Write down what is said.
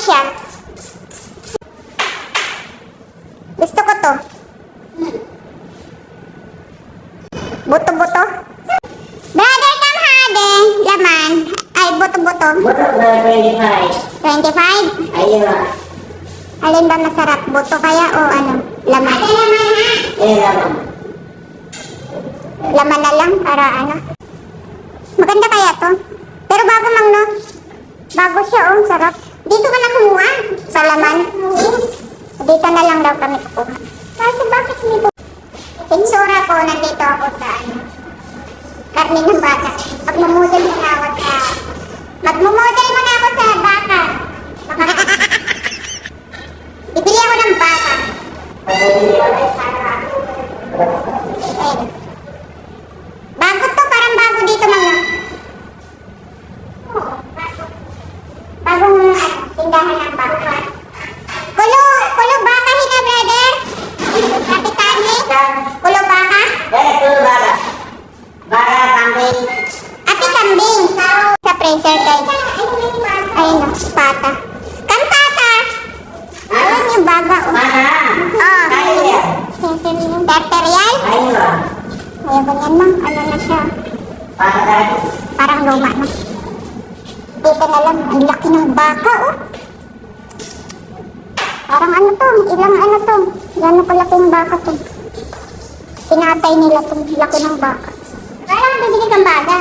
siya. Gusto ko to. Buto-buto. Brother, come hade. Laman. Ay, buto-buto. Buto 25. 25? Ayun. Alin ba masarap? Buto kaya o ano? Laman. Ay, laman ha? Ayun, laman. Laman na lang para ano. Maganda kaya to? Pero bago lang no? Bago siya oh, sarap. Daw kami kukuha. Kasi bakit hindi po? Pinsura ko, nandito ako sa ano? Karne ng baka. Magmumodel muna ako sa... Magmumodel muna ako sa baka. Bibili ako ng baka. Ayan. Bago to, parang bago dito mga. Bagong ano, tindahan ng baka. Sa freezer, guys. Ayun o, pata. Kantata. Ayun yung baga. Oh. Mana? Oh. Ayun yan. Terterial. Ayun. Ayun, ganyan lang. Ano na siya. Parang luma na. Dito na lang. Ang laki ng baka, oh. Parang ano to, ilang ano to. Gano'n kalaki yung baka to. Pinatay nila to, laki ng baka. Kaya lang bibili kang baga.